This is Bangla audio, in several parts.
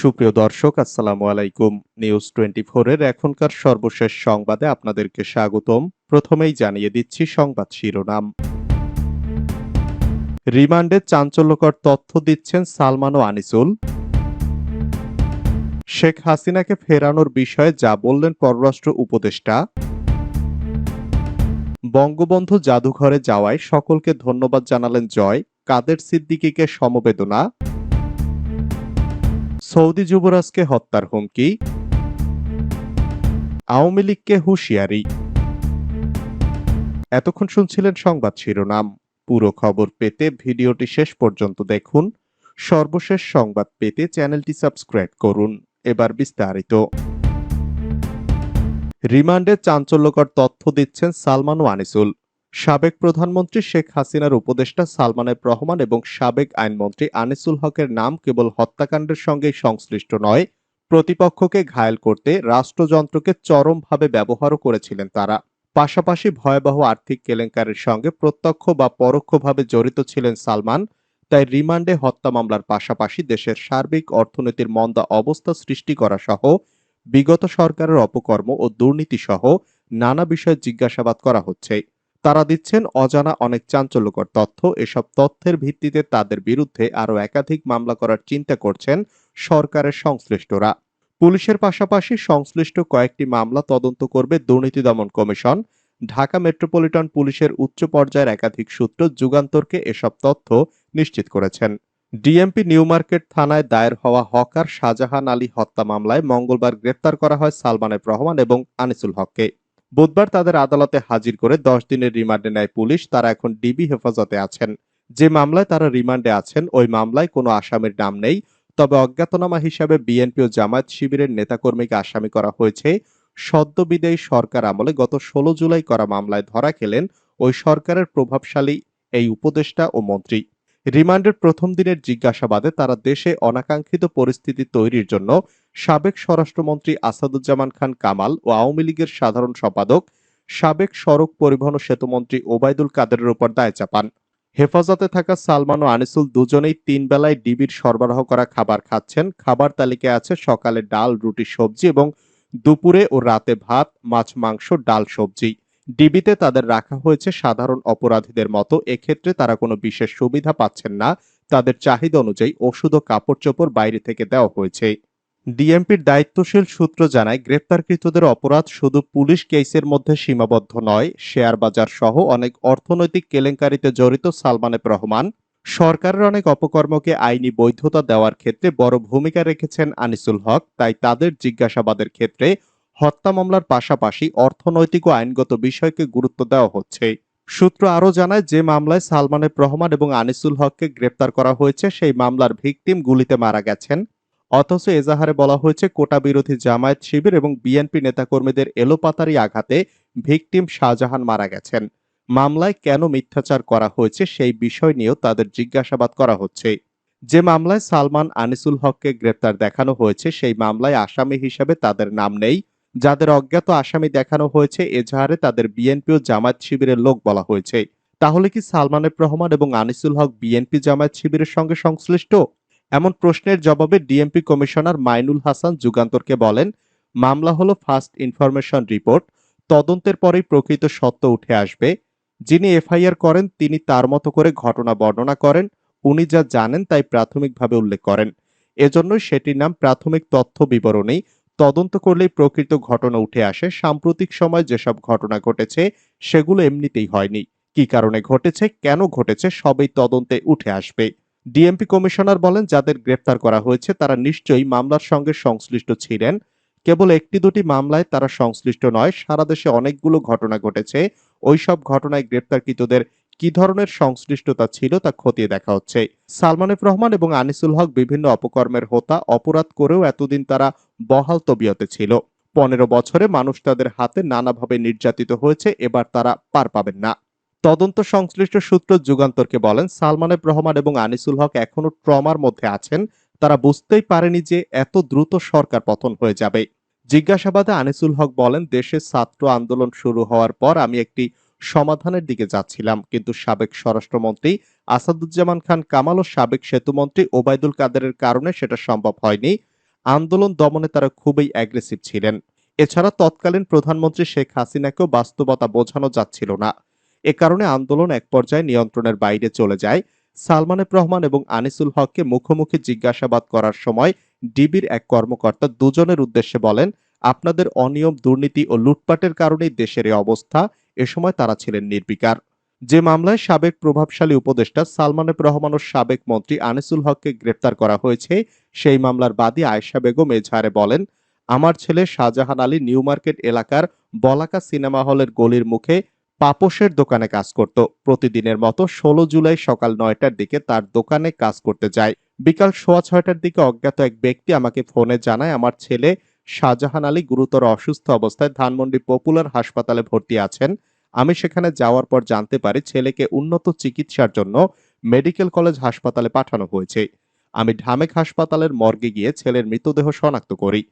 সুপ্রিয় দর্শক, আসসালামু আলাইকুম। নিউজ টোয়েন্টি এর এখনকার সর্বশেষ সংবাদে আপনাদেরকে স্বাগতম। প্রথমেই জানিয়ে দিচ্ছি সংবাদ শিরোনাম। রিমান্ডে চাঞ্চল্যকর তথ্য দিচ্ছেন সালমান ও আনিসুল। শেখ হাসিনাকে ফেরানোর বিষয়ে যা বললেন পররাষ্ট্র উপদেষ্টা। বঙ্গবন্ধু জাদুঘরে যাওয়ায় সকলকে ধন্যবাদ জানালেন জয়। কাদের সিদ্দিকীকে সমবেদনা। সৌদি যুবরাজকে হত্যার হুমকি। আওয়ামী লীগকে হুঁশিয়ারি। এতক্ষণ শুনছিলেন সংবাদ শিরোনাম। পুরো খবর পেতে ভিডিওটি শেষ পর্যন্ত দেখুন। সর্বশেষ সংবাদ পেতে চ্যানেলটি সাবস্ক্রাইব করুন। এবার বিস্তারিত। রিমান্ডে চাঞ্চল্যকর তথ্য দিচ্ছেন সালমান ও আনিসুল সাবেক প্রধানমন্ত্রী শেখ হাসিনার উপদেষ্টা সালমানের রহমান এবং সাবেক আইনমন্ত্রী আনিসুল হকের নাম কেবল হত্যাকাণ্ডের সঙ্গেই সংশ্লিষ্ট নয়, প্রতিপক্ষকে ঘায়েল করতে রাষ্ট্রযন্ত্রকে চরমভাবে ব্যবহারও করেছিলেন তারা। পাশাপাশি ভয়াবহ আর্থিক কেলেঙ্কারির সঙ্গে প্রত্যক্ষ বা পরোক্ষভাবে জড়িত ছিলেন সালমান, তাই রিমান্ডে হত্যা মামলার পাশাপাশি দেশের সার্বিক অর্থনীতির মন্দা অবস্থা সৃষ্টি করা সহ বিগত সরকারের অপকর্ম ও দুর্নীতি সহ নানা বিষয়ে জিজ্ঞাসাবাদ করা হচ্ছে। তারা দিচ্ছেন অজানা অনেক চাঞ্চল্যকর তথ্য। এসব তথ্যের ভিত্তিতে তাদের বিরুদ্ধে আরও একাধিক মামলা করার চিন্তা করছেন সরকারের সংশ্লিষ্টরা। পুলিশের পাশাপাশি সংশ্লিষ্ট কয়েকটি মামলা তদন্ত করবে দুর্নীতি দমন কমিশন। ঢাকা মেট্রোপলিটন পুলিশের উচ্চ পর্যায়ের একাধিক সূত্র যুগান্তরকে এসব তথ্য নিশ্চিত করেছেন। ডিএমপি নিউ মার্কেট থানায় দায়ের হওয়া হকার শাহজাহান আলী হত্যা মামলায় মঙ্গলবার গ্রেপ্তার করা হয় সালমানের রহমান এবং আনিসুল হককে। বুধবার তাদের আদালতে হাজির করে দশ দিনের রিমান্ডে নেয় পুলিশ। তারা এখন ডিবি হেফাজতে আছেন। যে মামলায় তারা রিমান্ডে আছেন, ওই মামলায় কোনো আসামির নাম নেই। তবে অজ্ঞাতনামা হিসাবে বিএনপি ও জামায়াত শিবিরের নেতাকর্মীকে আসামি করা হয়েছে। সদ্য বিদায়ী সরকার আমলে গত ষোলো জুলাই করা মামলায় ধরা খেলেন ওই সরকারের প্রভাবশালী এই উপদেষ্টা ও মন্ত্রী। রিমান্ডের প্রথম দিনের জিজ্ঞাসাবাদে তারা দেশে অনাকাঙ্ক্ষিত পরিস্থিতি তৈরির জন্য সাবেক স্বরাষ্ট্রমন্ত্রী আসাদুজ্জামান খান কামাল ও আওয়ামী লীগের সাধারণ সম্পাদক, সাবেক সড়ক পরিবহন ও সেতুমন্ত্রী ওবায়দুল কাদেরের উপর দায় চাপান। হেফাজতে থাকা সালমান ও আনিসুল দুজনেই তিন বেলায় ডিবির সরবরাহ করা খাবার খাচ্ছেন। খাবার তালিকায় আছে সকালে ডাল, রুটি, সবজি এবং দুপুরে ও রাতে ভাত, মাছ, মাংস, ডাল, সবজি। ডিবিতে তাদের রাখা হয়েছে সাধারণ অপরাধীদের মতো। এক্ষেত্রে তারা কোনো বিশেষ সুবিধা পাচ্ছেন না। তাদের চাহিদা অনুযায়ী ওষুধ ও কাপড় চোপড় বাইরে থেকে দেওয়া হয়েছে। ডিএমপির দায়িত্বশীল সূত্র জানায়, গ্রেপ্তারকৃতদের অপরাধ শুধু পুলিশ কেসের মধ্যে সীমাবদ্ধ নয় শেয়ার বাজার সহ অনেক অর্থনৈতিক কেলেঙ্কারিতে জড়িত সালমানের রহমান, সরকারের অনেক অপকর্মকে আইনি বৈধতা দেওয়ার ক্ষেত্রে বড় ভূমিকা রেখেছেন আনিসুল হক, তাই তাদের জিজ্ঞাসাবাদের ক্ষেত্রে হত্যা মামলার পাশাপাশি অর্থনৈতিক ও আইনগত বিষয়কে গুরুত্ব দেওয়া হচ্ছে। সূত্র আরও জানায়, যে মামলায় সালমানের রহমান এবং আনিসুল হককে গ্রেপ্তার করা হয়েছে, সেই মামলার ভিকটিম গুলিতে মারা গেছেন। অথচ এজাহারে বলা হয়েছে, কোটা বিরোধী জামায়াত শিবির এবং বিএনপি নেতাকর্মীদের এলোপাতারি আঘাতে ভিকটিম শাহজাহান মারা গেছেন। মামলায় কেন মিথ্যাচার করা হয়েছে সেই বিষয় নিয়েও তাদের জিজ্ঞাসাবাদ করা হচ্ছে। যে মামলায় সালমান আনিসুল হককে গ্রেপ্তার দেখানো হয়েছে, সেই মামলায় আসামি হিসেবে তাদের নাম নেই। যাদের অজ্ঞাত আসামি দেখানো হয়েছে, এজাহারে তাদের বিএনপি ও জামায়াত শিবিরের লোক বলা হয়েছে। তাহলে কি সালমানের রহমান এবং আনিসুল হক বিএনপি জামায়াত শিবিরের সঙ্গে সংশ্লিষ্ট? এমন প্রশ্নের জবাবে ডিএমপি কমিশনার মাইনুল হাসান যুগান্তরকে বলেন, মামলা হলো ফার্স্ট ইনফরমেশন রিপোর্ট, তদন্তের পরেই প্রকৃত সত্য উঠে আসবে। যিনি এফআইআর করেন, তিনি তার মতো করে ঘটনা বর্ণনা করেন, উনি যা জানেন তাই প্রাথমিকভাবে উল্লেখ করেন। এজন্যই সেটির নাম প্রাথমিক তথ্য বিবরণী। তদন্ত করলেই প্রকৃত ঘটনা উঠে আসে। সাম্প্রতিক সময় যেসব ঘটনা ঘটেছে, সেগুলো এমনিতেই হয়নি। কি কারণে ঘটেছে, কেন ঘটেছে, সবই তদন্তে উঠে আসবে। ডিএমপি কমিশনার বলেন, যাদের গ্রেপ্তার করা হয়েছে, তারা নিশ্চয়ই মামলার সঙ্গে সংশ্লিষ্ট ছিলেন। কেবল একটি দুটি মামলায় তারা সংশ্লিষ্ট নয়, সারা দেশে অনেকগুলো ঘটনা ঘটেছে। ওইসব ঘটনায় গ্রেপ্তারকৃতদের কি ধরনের সংশ্লিষ্টতা ছিল তা খতিয়ে দেখা হচ্ছে। সালমানের রহমান এবং আনিসুল হক বিভিন্ন অপকর্মের হোতা, অপরাধ করেও এতদিন তারা বহাল তবিয়তে ছিল। পনেরো বছরে মানুষ তাদের হাতে নানাভাবে নির্যাতিত হয়েছে, এবার তারা পার পাবেন না। তদন্ত সংশ্লিষ্ট সূত্র যুগান্তরকে বলেন সালমানের রহমান এবং আনিসুল হক এখনও ট্রমার মধ্যে আছেন। তারা বুঝতেই পারেনি যে এত দ্রুত সরকার পতন হয়ে যাবে। জিজ্ঞাসাবাদে আনিসুল হক বলেন, দেশে ছাত্র আন্দোলন শুরু হওয়ার পর আমি একটি সমাধানের দিকে যাচ্ছিলাম। কিন্তু সাবেক স্বরাষ্ট্রমন্ত্রী আসাদুজ্জামান খান কামাল ও সাবেক সেতুমন্ত্রী ওবায়দুল কাদেরের কারণে সেটা সম্ভব হয়নি। আন্দোলন দমনে তারা খুবই অ্যাগ্রেসিভ ছিলেন। এছাড়া তৎকালীন প্রধানমন্ত্রী শেখ হাসিনাকেও বাস্তবতা বোঝানো যাচ্ছিল না। এ কারণে আন্দোলন এক পর্যায়ে নিয়ন্ত্রণের বাইরে চলে যায়। সালমান এফ রহমান এবং আনিসুল হককে মুখোমুখি জিজ্ঞাসাবাদ করার সময় ডিবির এক কর্মকর্তা দুজনের উদ্দেশ্যে বলেন, আপনাদের অনিয়ম, দুর্নীতি ও লুটপাটের কারণেই দেশের এই অবস্থা। এ সময় তারা ছিলেন নির্বিকার। যে মামলায় সাবেক প্রভাবশালী উপদেষ্টা সালমান এফ রহমান ও সাবেক মন্ত্রী আনিসুল হককে গ্রেপ্তার করা হয়েছে, সেই মামলার বাদী আয়েশা বেগম এজাহারে বলেন, আমার ছেলে শাহজাহান আলী নিউ মার্কেট এলাকার বলাকা সিনেমা হলের গলির মুখে পাপোশের দোকানে কাজ করত। প্রতিদিনের মতো ষোলো জুলাই সকাল নয়টার দিকে তার দোকানে কাজ করতে যায়। বিকাল সোয়া ছয়টার দিকে অজ্ঞাত এক ব্যক্তি আমাকে ফোনে জানায়, আমার ছেলে শাহজাহান আলী গুরুতর অসুস্থ অবস্থায় ধানমন্ডি পপুলার হাসপাতালে ভর্তি আছেন। আমি সেখানে যাওয়ার পর জানতে পারি ছেলেকে উন্নত চিকিৎসার জন্য মেডিকেল কলেজ হাসপাতালে পাঠানো হয়েছে। আমি ঢামেক হাসপাতালের মর্গে গিয়ে ছেলের মৃতদেহ শনাক্ত করি।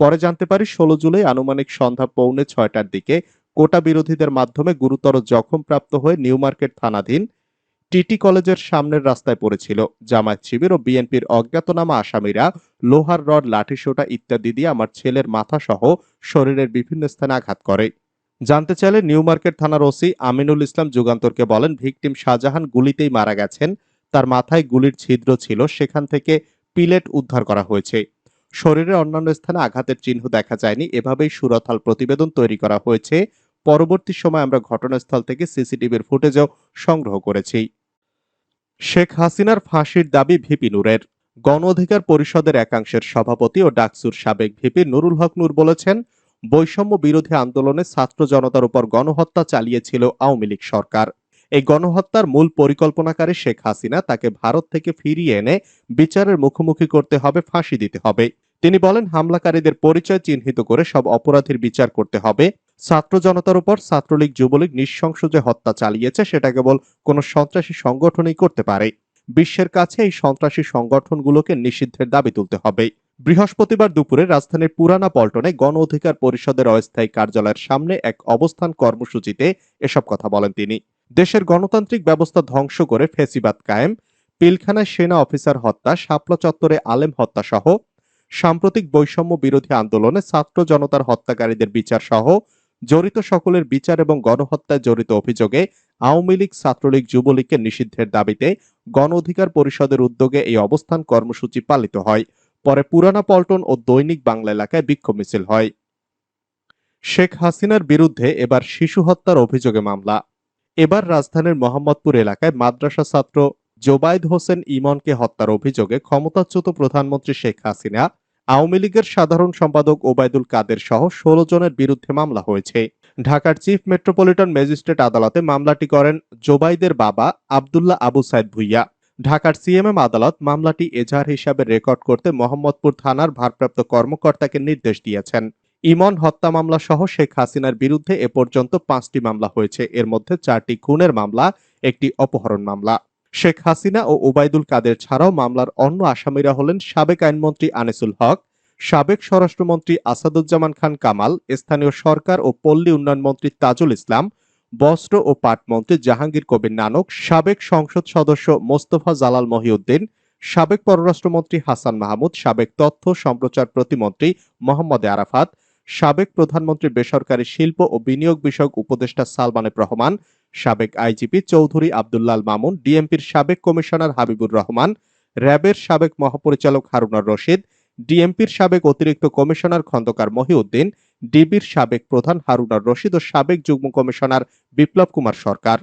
পরে জানতে পারি ষোলো জুলাই আনুমানিক সন্ধ্যা পৌনে ছয়টার দিকে কোটা বিরোধীদের মাধ্যমে গুরুতর জখমপ্রাপ্ত হয়ে নিউ মার্কেট থানাধীন টিটি কলেজের সামনের রাস্তায় পড়েছিল। জামায়াত শিবির ও বিএনপির অজ্ঞাতনামা আসামিরা লোহার রড লাঠিসোঁটা ইত্যাদি দিয়ে আমার ছেলের মাথা সহ শরীরের বিভিন্ন স্থানে আঘাত করে। জানতে চাইলে নিউ মার্কেট থানার ওসি আমিনুল ইসলাম যুগান্তরকে বলেন, ভিকটিম শাহজাহান গুলিতেই মারা গেছেন। তার মাথায় গুলির ছিদ্র ছিল। সেখান থেকে পিলেট উদ্ধার করা হয়েছে। শরীরের অন্যান্য স্থানে আঘাতের চিহ্ন দেখা যায়নি। এভাবেই সুরথাল প্রতিবেদন তৈরি করা হয়েছে। পরবর্তী সময় আমরা ঘটনাস্থল থেকে সিসিটিভির ফুটেজও সংগ্রহ করেছি। শেখ হাসিনার ফাঁসির দাবি ভিপি নূরের। গণ অধিকার পরিষদের একাংশের সভাপতি ও ডাকসুর সাবেক ভিপি নুরুল হক নূর বলেছেন, বৈষম্য বিরোধী আন্দোলনে ছাত্র জনতার উপর গণহত্যা চালিয়েছিল আওয়ামী লীগ সরকার। এই গণহত্যার মূল পরিকল্পনাকারী শেখ হাসিনা তাকে ভারত থেকে ফিরিয়ে এনে বিচারের মুখোমুখি করতে হবে, ফাঁসি দিতে হবে। তিনি বলেন, হামলাকারীদের পরিচয় চিহ্নিত করে সব অপরাধীর বিচার করতে হবে। ছাত্র জনতার উপর ছাত্রলীগ, যুবলীগ নৃশংস যে হত্যা চালিয়েছে, সেটা কেবল কোনো সন্ত্রাসী সংগঠনই করতে পারে। বিশ্বের কাছে এই সন্ত্রাসী সংগঠনগুলোকে নিষিদ্ধের দাবি তুলতে হবে। বৃহস্পতিবার দুপুরে রাজধানীর পুরানা পল্টনে গণ অধিকার পরিষদের অস্থায়ী কার্যালয়ের সামনে এক অবস্থান কর্মসূচিতে এসব কথা বলেন তিনি। দেশের গণতান্ত্রিক ব্যবস্থা ধ্বংস করে ফেসিবাদ কায়েম, পিলখানায় সেনা অফিসার হত্যা, শাপলা চত্বরে আলেম হত্যা সহ সাম্প্রতিক বৈষম্য বিরোধী আন্দোলনে ছাত্র জনতার হত্যাকারীদের বিচার সহ জড়িত সকলের বিচার এবং গণহত্যায় জড়িত অভিযোগে আওয়ামী লীগ, ছাত্রলীগ, যুবলীগকে নিষিদ্ধের দাবিতে গণ অধিকার পরিষদের উদ্যোগে এই অবস্থান কর্মসূচি পালিত হয়। পরে পুরানা পল্টন ও দৈনিক বাংলা এলাকায় বিক্ষোভ মিছিল হয়। শেখ হাসিনার বিরুদ্ধে এবার শিশু হত্যার অভিযোগে মামলা। এবার রাজধানীর মোহাম্মদপুর এলাকায় মাদ্রাসা ছাত্র জোবাইদ হোসেন ইমনকে হত্যার অভিযোগে ক্ষমতাচ্যুত প্রধানমন্ত্রী শেখ হাসিনা আওয়ামী লীগের সাধারণ সম্পাদক ওবায়দুল কাদের সহ ষোলো জনের বিরুদ্ধে মামলা হয়েছে। ঢাকার চিফ মেট্রোপলিটন ম্যাজিস্ট্রেট আদালতে মামলাটি করেন জোবাইদের বাবা আবদুল্লাহ আবু সাইদ ভুইয়া। ঢাকার সিএমএম আদালত মামলাটি এজাহার হিসাবে রেকর্ড করতে মোহাম্মদপুর থানার ভারপ্রাপ্ত কর্মকর্তাকে নির্দেশ দিয়েছেন। ইমন হত্যা মামলা সহ শেখ হাসিনার বিরুদ্ধে এ পর্যন্ত পাঁচটি মামলা হয়েছে। এর মধ্যে চারটি খুনের মামলা, একটি অপহরণ মামলা। শেখ হাসিনা ও ওবায়দুল কাদের ছাড়াও মামলার অন্য আসামিরা হলেন সাবেক আইনমন্ত্রী আনিসুল হক, সাবেক স্বরাষ্ট্রমন্ত্রী আসাদুজ্জামান খান কামাল, স্থানীয় সরকার ও পল্লী উন্নয়ন মন্ত্রী তাজুল ইসলাম, বস্ত্র ও পাট মন্ত্রী জাহাঙ্গীর কবির নানক, সাবেক সংসদ সদস্য মোস্তফা জালাল মহিউদ্দিন, সাবেক পররাষ্ট্রমন্ত্রী হাসান মাহমুদ, সাবেক তথ্য সম্প্রচার প্রতিমন্ত্রী মোহাম্মদ আরাফাত, সাবেক প্রধানমন্ত্রী বেসরকারি শিল্প ও বিনিয়োগ বিষয়ক উপদেষ্টা সালমান এফ রহমান সাবেক আইজিপি চৌধুরী আবদুল্লাল মামুন, ডিএমপির সাবেক কমিশনার হাবিবুর রহমান, র্যাবের সাবেক মহাপরিচালক হারুনার রশিদ, ডিএমপির সাবেক অতিরিক্ত কমিশনার খন্দকার মহিউদ্দিন, ডিবির সাবেক প্রধান হারুনার রশিদ ও সাবেক যুগ্ম কমিশনার বিপ্লব কুমার সরকার।